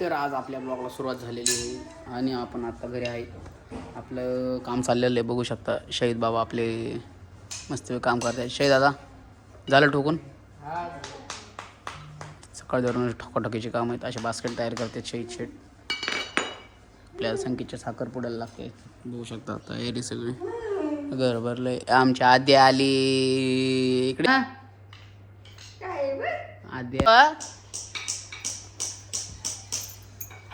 तर आज आपल्या ब्लॉगला सुरुवात झालेली आहे आणि आपण आता घरी आहे. आपलं काम चाललेलं आहे बघू शकता. शहीद बाबा आपले मस्त काम करत आहेत. शहीद दादा झालं ठोकून? सकाळ धरून ठोकाठोकीचे काम आहेत. असे बास्केट तयार करतात शहीद शेट आपल्याला संख्येच्या साखर पुडायला लागते. बघू शकता तयारी सगळी. घर भरलंय. आमच्या आद्या आली. इकडे. आद्या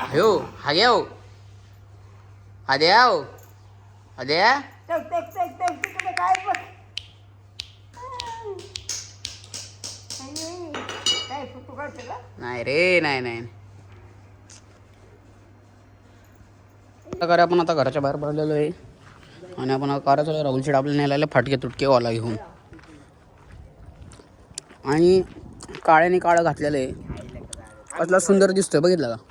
हो हा घ्या हो आद्या हो आद्या चल चल चल चल तिकडे काय बघ. आई, काय फोटो काढते का? नाही रे नाही नाही आपण आता घराच्या बाहेर पडलेलो आहे. आणि आपण कार चालू राहुल शेड आपल्याला न्यायला फाटके तुटके वाला घेऊन. आणि काळ्याने काळं घातलेलं आहे. कसला सुंदर दिसतोय बघितलं का?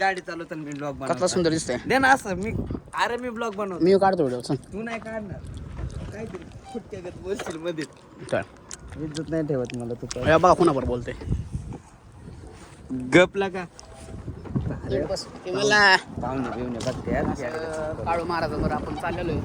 गाडी चालवताना मी ब्लॉग कसला सुंदर दिसतोय. दे ना असं मी अरे मी ब्लॉग बनवतो मी काढतो व्हिडिओ चल. तू नाही काढणार. काहीतरी फुटक्यागत बोलशील मध्ये. चल इज्जत नाही ठेवत मला तू बघा कुणावर बोलते गपला का मला पाहुणे बिवणे बघते यार. काळू महाराजांवर आपण चाललेलो आहे.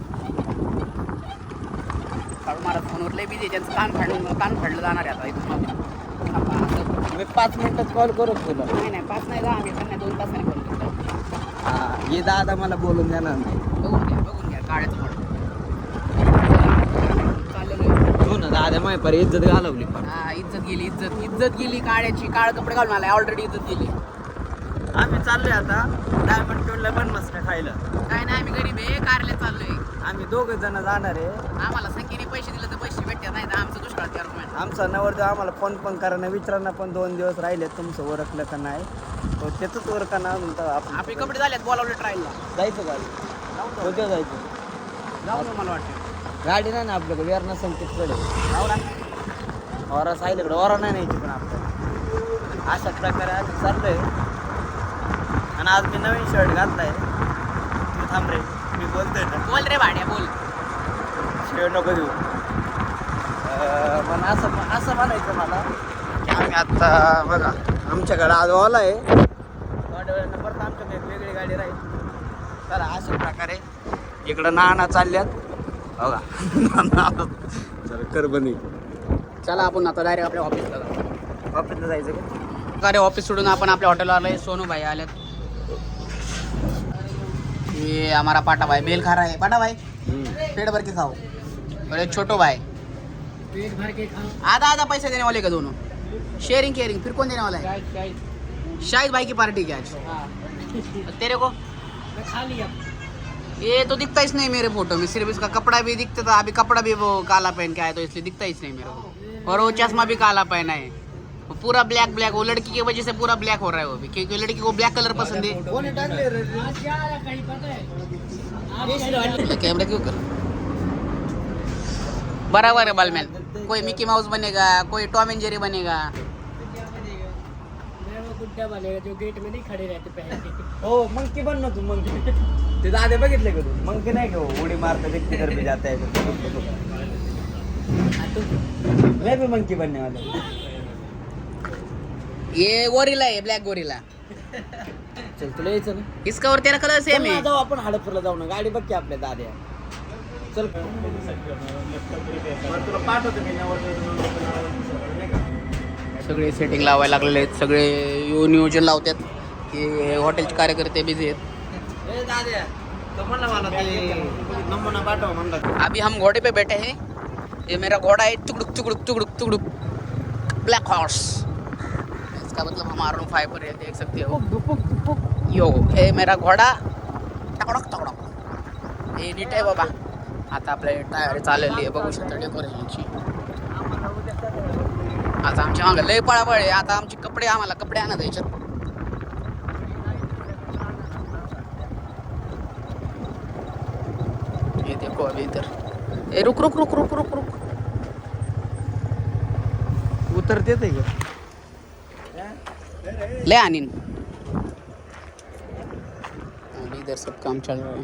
काळू महाराज फोनवर लय बिझी त्यांचं कान फाडलं कान फाडलं जाणार आहे आता इथून असं- मी पाच मिनिटात कॉल करू तुला नाही नाही पाच नाही दहा त्यांना दोन तासाने फोन करतो हा ये दादा मला बोलून देणार नाही. बघून घ्या बघून घ्या काळ्याचं फळ चाललेलो आहे. तू ना दादा माय पर इज्जत घालवली पण. हा इज्जत गेली इज्जत इज्जत गेली काळ्याची. काळ कपडे घालून आलाय ऑलरेडी इज्जत गेली. चाललोय आता. डायमंड टोनला पण मस्त खायला. काय नाही आम्ही गरीब आहे कारले चाललोय. आम्ही दोघ जण जाणार आहे. आम्हाला संख्येने पैसे दिले तर पैसे भेटतात नाही तर आमचं दुष्काळ होईल आमचा नवरदेव आम्हाला फोन पण करा विचारांना पण दोन दिवस राहिले तुमचं ओरखलं का नाही. त्याच ओरखा ना म्हणतो आपण. आपले कपडे झालेत बोलावले ट्रायलला. जायचं का उद्या जायचं. जाऊ मला वाटतं. गाडी नाही ना आपल्याकडे वेरणा संकेतकडे. जाऊ ना. ओरा साईकडे ओरा नाही न्यायची पण आपल्याला. अशा प्रकारे आम्ही चाललोय. आणि आज मी नवीन शर्ट घातलाय. तू थांब रे मी बोलतोय ना. बोल रे भाड्या बोल. शेड नको देऊ. पण असं असं म्हणायचं मला. की आम्ही आत्ता बघा आमच्याकडे आज ओला आहे. थोड्या वेळानं परत आमच्याकडे एक वेगळी गाडी राहील. तर अशा प्रकारे इकडं नाना चालल्यात. बघा चल कर बनी चला आपण आता डायरेक्ट आपल्या ऑफिसला जाऊ. ऑफिसला जायचं का? अरे ऑफिस सोडून आपण आपल्या हॉटेलवर आलोय सोनू भाई आलेत. ये हमारा पाटा भाई बेल खा रहा है। पाटा भाई पेट भर के खाओ। अरे छोटो भाई। पेट भर के खाओ। आधा आधा पैसे देने वाले का दोनों। शेयरिंग केयरिंग फिर कौन देने वाला है? शाहिद भाई की पार्टी क्या आज? तेरे को? खा लिया। ये तो दिखता ही नहीं मेरे फ़ोटो में। सिर्फ़ इसका कपड़ा भी दिखता था अभी कपड़ा भी वो काला पहन के आया तो इसलिए दिखता ही नहीं मेरे को। और वो चश्मा भी काला पहना है। पूरा ब्लैक ब्लैक वो लड़की की वजह से पूरा ब्लैक हो रहा है वो भी क्योंकि लड़की को ब्लैक कलर पसंद है। है कैमरा क्यों कर? बराबर है बालमैन कोई मिकी माउस बनेगा कोई टॉम एंड जेरी बनेगा। मैं बनेगा जो गेट में नहीं खड़े रहते पहन के हो मंकी बन ना तू मंकी ते दादे बघितले का तू मंकी नाही का? उडी मारता ते किधर भी जाता है। मैं भी मंकी बनने वाला हूँ. ये गोरिला है ब्लॅक गोरिला. चल तुला यायचं ना? इसका और तेरा कलर सेम चल ना, है जाऊ आपण हडपरला जाऊ ना. गाडी बघ की आपल्या दाद्या. चल. तुला पाठवतो मी सगळे सेटिंग लावायला लागलेले आहेत. सगळे यो- नियोजन लावतात की हॉटेलचे कार्यकर्ते बिझी आहेत. ए दाद्या तो म्हणला मला ते नमुना पाठव म्हणला. अभी हम घोड़े पे बैठे हैं. ये मेरा घोड़ा है चुगड़ुक चुगड़ुक चुगड़ुक चुगड़ुक. ब्लैक हॉर्स इसका मतलब हम आर फाइव पर है देख सकते हो। यो हे मेरा घोडा। तकडक तकडक। हे नीट आहे बाबा. आता आपल्या टायर चाललेली आहे बघू शकता डेकोरेशनची आता आमच्या मागं लय पळापळ आहे. आता आमचे कपडे आम्हाला कपडे आणत याच्यात ये देखो अभी इधर. ए रुक रुक रुक रुक रुक रुक. उतरते ते ले आनीन अभी इधर सब काम चल रहा है।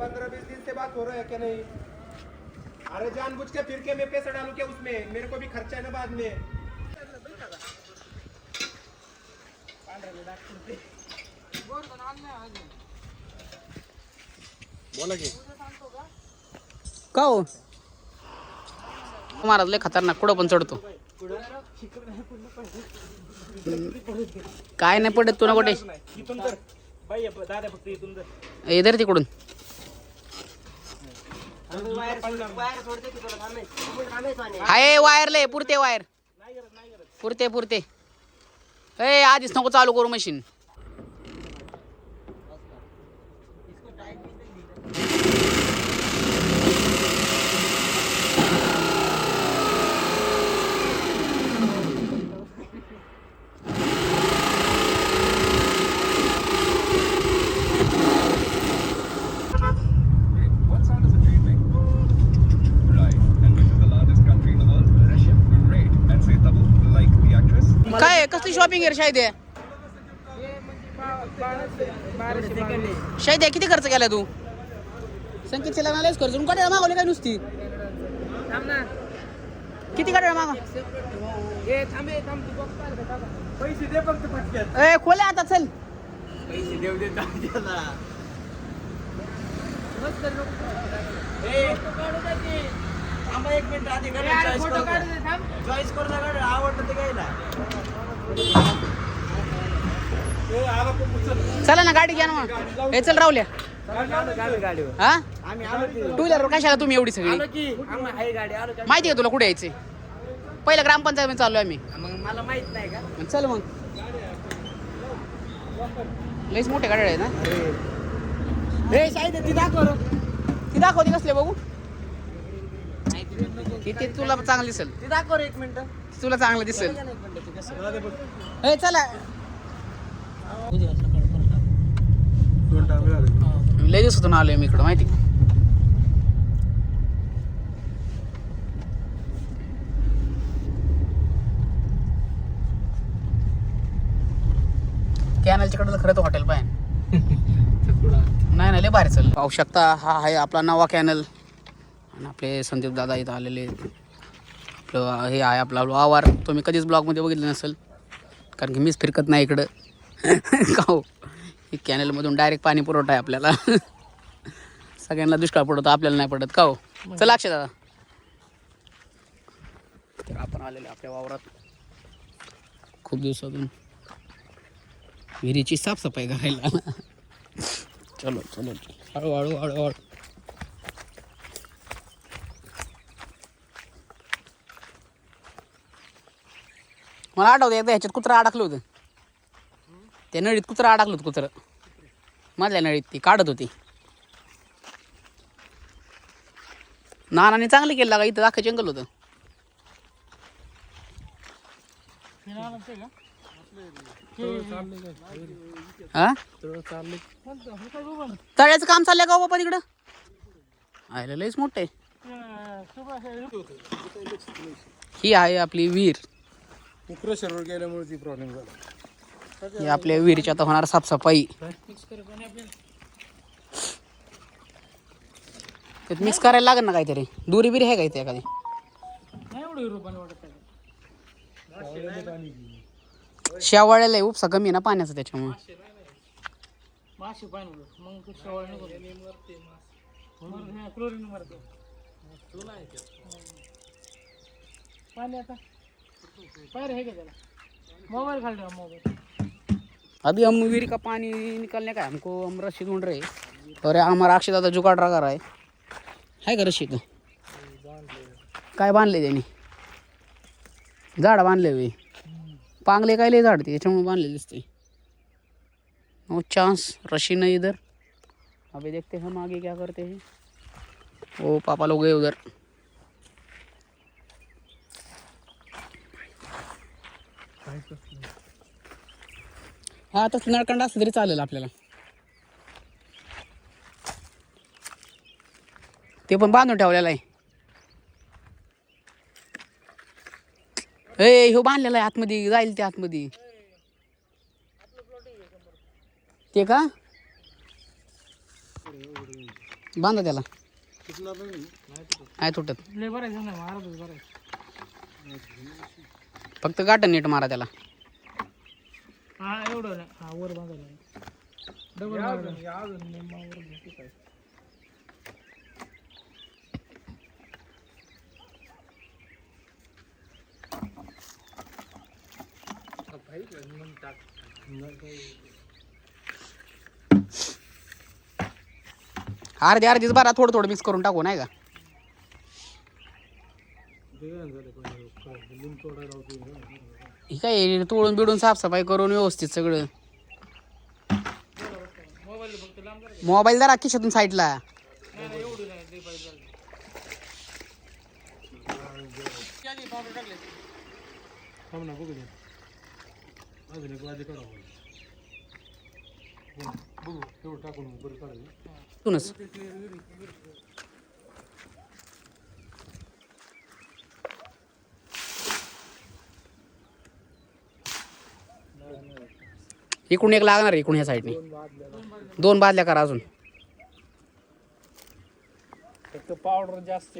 पंद्रह बीस दिन से बात हो रहा है क्या नहीं? अरे जानबूझ के फिर के मैं पैसा डालू क्या उसमें? मेरे को भी खर्चा है ना बाद में। बोला की? का हो? महाराज लय खतरनाक. कुठं पण चढतो. काय नाही पडत तुला कुठे? इथून तर आहे वायर फक्त इधर तिकडून पुरते वायर. पुरते पुरते. ए आधीच नको चालू करू मशीन. कसली शॉपिंग आहे शाहिद? शाहिद किती खर्च केला तू? संकेत केला नालेच खर्च कटाळा मागवले काय नुसती? किती कटाळा मागा पैसे दे फक्त फटक्यात ए खोले आता चल पैसे देऊ दे त्याला थांबा एक मिनिट आधी चॉईस करू नका आवडतं ते घ्यायला. चला ना गाडी घ्या ना मग. हे चल राहुल्या. हा? टू व्हीलर कशाला तुम्ही एवढी सगळी? माहिती आहे तुला कुठे यायचे पहिलं ग्रामपंचायत चाललो आम्ही. मग मला माहीत नाही का चल मग. लईच मोठे गाड्या आहेत ना हे शाहिद ती दाखव रे. ती दाखवते कसले बघू. किती तुला चांगलं दिसेल. ती दाखव रे एक मिनिट. तुला चांगलं दिसेल. ती हे चला. झाले लय दिवसातून आलोय मी इकडं माहिती? कॅनलच्या कडे खरं तर हॉटेल पाहिजे नाही नाही लय बाहेर चल पाहू शकता हा आहे आपला नवा कॅनल आणि आपले संदीप दादा इथं आलेले आहेत. आपलं हे आहे आपला वावर तुम्ही कधीच ब्लॉगमध्ये बघितलं नसेल. कारण की मीच फिरकत नाही इकडं. का हो? ही कॅनलमधून डायरेक्ट पाणी पुरवठा आहे आपल्याला. सगळ्यांना दुष्काळ पडतो आपल्याला नाही पडत. का हो? चला अक्षय दादा. तर आपण आलेलो आपल्या वावरात. खूप दिवसातून विहिरीची साफसफाई करायला. चलो चलो. हळूहळू हळूहळू. मला आठवतं एकदा ह्याच्यात कुत्रा अडकलं होतं. त्या नळीत कुत्रा अडकलं होतं कुत्रं. मधल्या नळीत ती काढत होती. नानाने चांगलं केलं का? इथं दाखव जंगल होतं. हा? तळ्याचं काम चाललंय का हो बाबा तिकडं आयला लयच मोठं आहे. ही आहे आपली विहीर क्रशरवर गेल्यामुळे ती प्रॉब्लेम झाला. ही आपल्या विहिरीच्या आता होणार साफसफाई. त्यात मिक्स करायला लागेल ना काहीतरी? दुरी बिरी आहे का इथे एखादी? शेवाळ्याला आहे, उपसा कमी आहे ना पाण्याचा त्याच्यामुळे. मासे पाणी मग शेवाळ नको क्लोरीन मारते पाणी आता. अभी हम विहिरी का पानी निकलने का हमको, हम रस्सी ढूंढ रहे और हमारा अक्षय दादा जुगाड़ रहा रहा है। है का रस्सी तो? काय बांधले त्यांनी झाड बांधले वे पांगले काय लय झाड ते? त्याच्यामुळे बांधले दिसते। नो चांस रशी नहीं इधर। अभी देखते हम आगे क्या करते हैं। ओ, पापा लोग गए उधर। हा आता नळकंड असलं तरी चालेल आपल्याला. ते पण बांधून ठेवलेलं आहे. ए ह्यो बांधलेला आहे आतमध्ये जाईल ते आतमध्ये. ते का? बांधा त्याला. नाही तुटत. बरं फक्त गाठ नीट मारा त्याला. हा एवढं नाही. हा वर बांधायला डबल मारायला. अर्धी अर्धीच बारा थोडं थोडं मिक्स करून टाकू नाही का? ही काय तोडून बिडून साफसफाई करून व्यवस्थित सगळं. मोबाईल जरा खिशातून साईडला. इकडून एक लागणार इकडून ह्या साईडने दोन बादल्या करा अजून. फक्त पावडर जास्त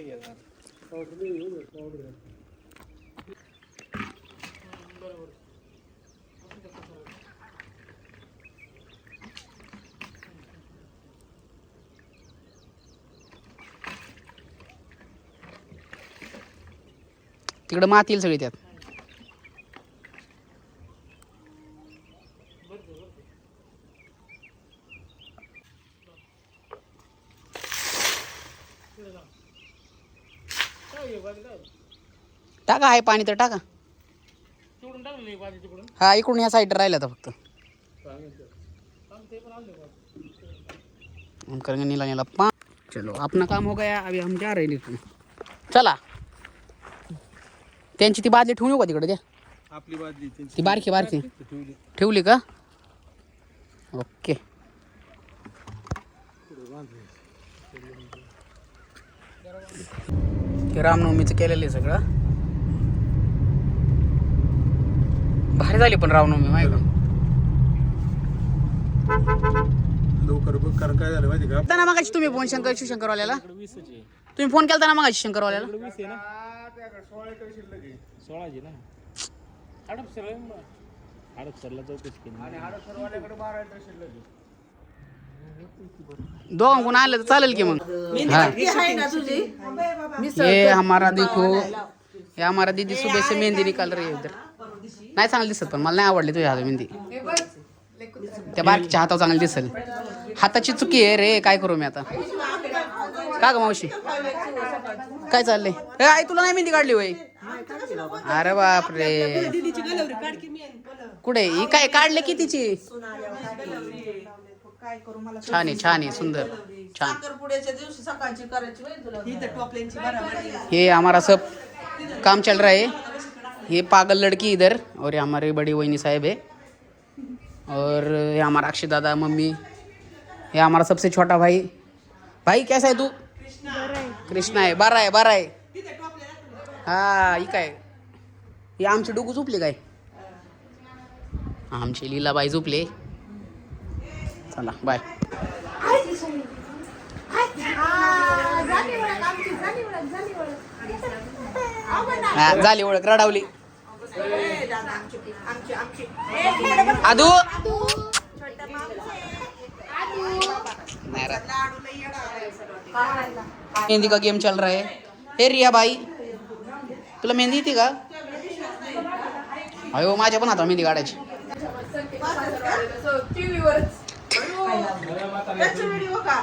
तिकडं माती येईल सगळी त्यात. टाका आहे पाणी तर टाका. हा इकडून ह्या साईड राहिला आता फक्त. हम करेंगे नीला नीला पा चलो अपना काम हो गया अभी हम जा रहे हैं निकलून चला. त्यांची ती बादली ठेवून येऊ का तिकडे? द्या. आपली बादली ती बारकी बारकी. ठेवली. ठेवली का? ओके. ते रामनवमीचं केलेलं आहे सगळं. भारी झाली पण रामनवमी माहिती? लवकर बघ कारण काय झालं माहिती का? केलता ना मगाशी तुम्ही फोन शंकर शिवशंकरवाल्याला तुम्ही फोन केलता ना मगाशी शंकरवाल्याला? सोळाची ना. हडपसर हडपसरला चौकशी केली दोघांकडून आलं तर चालेल की मग. हाँ. ये हमारा देखो ये हमारा दीदी सुबह से मेहंदी निकाल रही है उधर नाही चांगली दिसत पण मला नाही आवडली तुझ्या हातात मेहंदी. त्या बारकीच्या हातावर चांगली दिसेल. हाताची चुकी आहे रे काय करू मी आता? का ग मावशी? काय चाललंय? ए, आई तुला नाही मेहंदी काढली होय? अरे बापरे. कुठे? ही काय काढले की तिची? काय करू मला छान आहे छान आहे सुंदर. छान. साखरपुड्याच्या दिवशी सकाळची करायची होय तुला ही तर टोपल्यांची बराबर ये हमारा सब काम चल रहा है ये पागल लड़की इधर और ये हमारे बड़ी वहीनी साहब है. और ये हमारा अक्षय दादा मम्मी ये हमारा सबसे छोटा भाई. भाई कैसा है तू? कृष्णा आहे बारा आहे बारा आहे हा ही काय? ही आमची डुगू झोपली काय? आमची लीलाबाई झोपले. चला बाय हा, झाली ओळख रडावली. आदू? नाही मेहंदी का गेम चल रहा है हे रिया बाई. तुला मेहंदी येते का? अयो माझ्या पण आता मेहंदी काढायची. व्हिडिओ का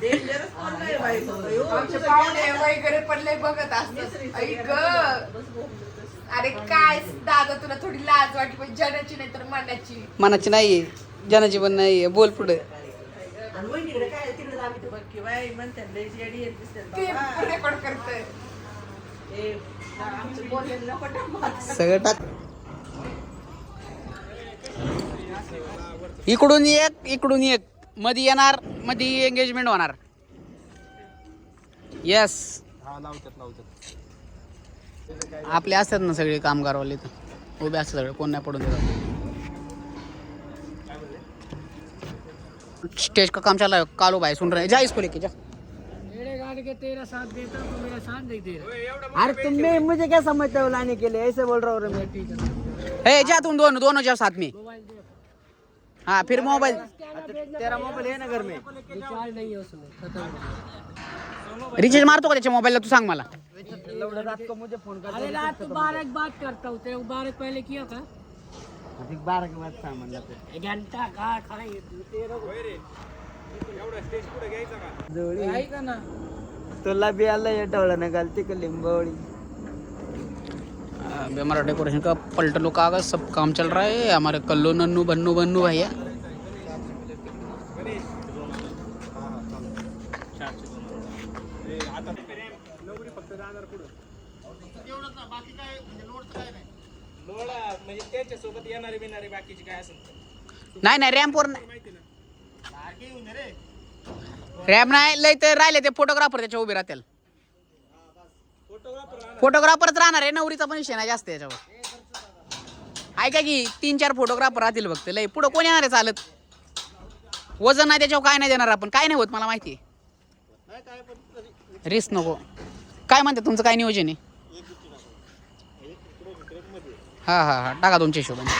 डेंजरस पण नाही बाई तो. अयो, आमचे पाहुणे वगैरे पण लय बघत ग. अरे काय दादा तुला थोडी लाज वाटली पण जनाची नाही तर मनाची. मनाची नाही जनाची पण नाही बोल पुढे. सगळं टाक. इकडून एक इकडून एक. मध्ये येणार मध्ये एंगेजमेंट होणार. येस आपले असतात ना सगळे कामगारवाले तर उभे असतात सगळे कोण नाही पडून देतात स्टेज का काम चालू है कालो भाई सुन रहे जा इसको लेके जा. तेरा साथ देता तो मेरा साथ नहीं दे रहा अरे तुमने मुझे क्या समझते हो लाने के लिए? ऐसे बोल रहा हूँ रे मैं. ठीक है ए जा तुम दोनों दोनों जाओ साथ में. हाँ फिर मोबाइल तेरा मोबाइल है ना घर में. रिचार्ज नहीं है उसमें खत्म रिचार्ज मारतो का त्याच्या मोबाईलला? तू सांग मला. लौड़ा रात को मुझे फोन कर अरे रात को बारह की बात करता हूँ तेरे को बारह पहले किया था? अधिक बारह के बाद सामान लाते घंटा कहाँ खाएंगे तेरे को जोड़ी. तुला भी आला ये डोळा ना गलती को लिंबोड़ी अभी हमारा डेकोरेशन का पलटलो कागज सब काम चल रहा है हमारे कल्लू नन्नू बन्नू बन्नू भैया। म्हणजे नाही नाही. रॅम्पवर नाही रॅम नाही लय ते राहिले ते फोटोग्राफर त्याच्या उभे राहतील. फोटोग्राफरच राहणार आहे नवरीचा पण विषय नाही जास्त याच्यावर. ऐका की तीन चार फोटोग्राफर राहतील फक्त लय. पुढं कोण येणार आहे चालत? वजन नाही त्याच्यावर काय नाही देणार आपण. काय नाही होत मला माहिती रिस्क नको. काय म्हणते तुमचं काय नियोजन आहे? हा हा हा. टाका तुमच्या हिशोबाने.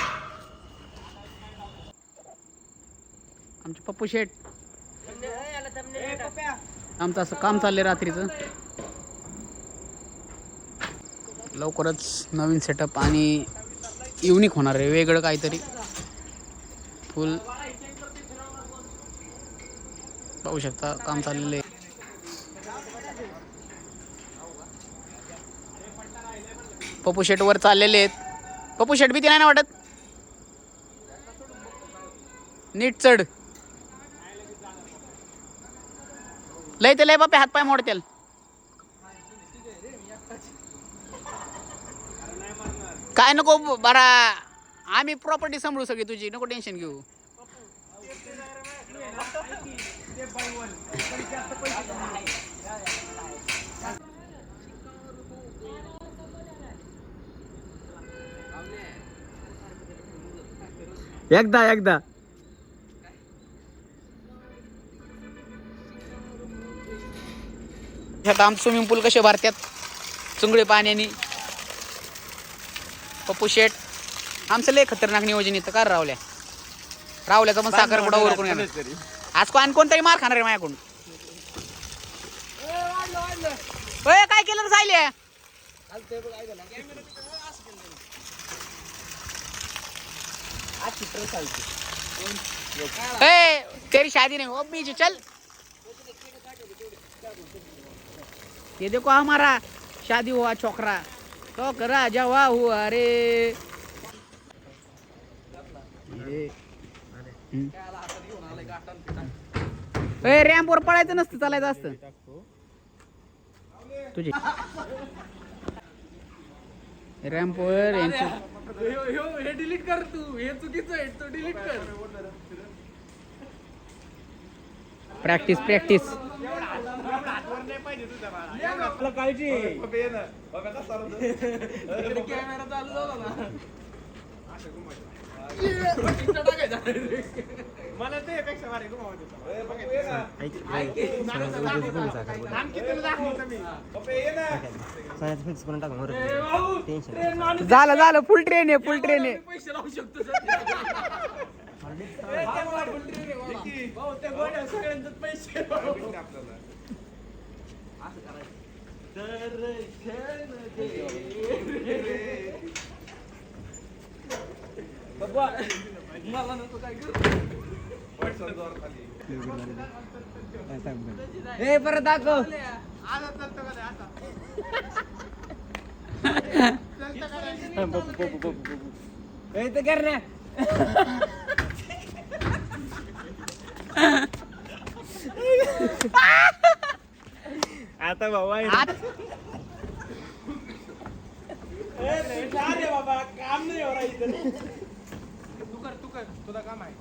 आमचे पप्पू शेठ. आमचं असं काम चाललंय रात्रीचं. लवकरच नवीन सेटअप आणि युनिक होणार आहे. वेगळं काहीतरी. फुल पाहू शकता काम चाललेलं आहे. पप्पू शेट वर चाललेले आहेत. पप्पू शेट भीती नाही ना वाटत? नीट चढ. लय ते लय बापे हातपाय मोडतील. काय नको बरा आम्ही प्रॉपर्टी सांभाळू सगळी तुझी नको टेन्शन घेऊ. एकदा एकदा. आमचे स्विमिंग पूल कसे भरतात? चुंगळे पाण्याने. पप्पू शेट आमचं लय खतरनाक नियोजन येतं का रे रावल्या? रावल्याचा पण साखर कुठं ओरकून येणार. आज कोण कोणतरी मार खाणार आहे माझ्याकडून. काय केलं सायल्या तेरी शादी नहीं हो बीच चल. ये देखो हमारा शादी हुआ छोकरा. छोकरा जवा हुआ रे ए रॅम्प वर पळायचं नसतं चालायचं असतं. तुझे. रॅम्प वर हे डिलीट कर तू. हे चुकीचं आहे तो डिलीट कर. प्रॅक्टिस प्रॅक्टिस आपलं काळजी. कॅमेरा चालू झाला. ना मला ते पेक्षा भारी झालं झालं फुल ट्रेन आहे फुल ट्रेन आहे पैसे लावू शकतो त्या गोड्या सगळ्यांचे पैसे बाबा मला नको काय ए परत दाखव ए ते कर ना. आता भाऊ आहे आत- बाबा काम नाही हो रहा इथं. तू कर तू कर तुला काम आहे.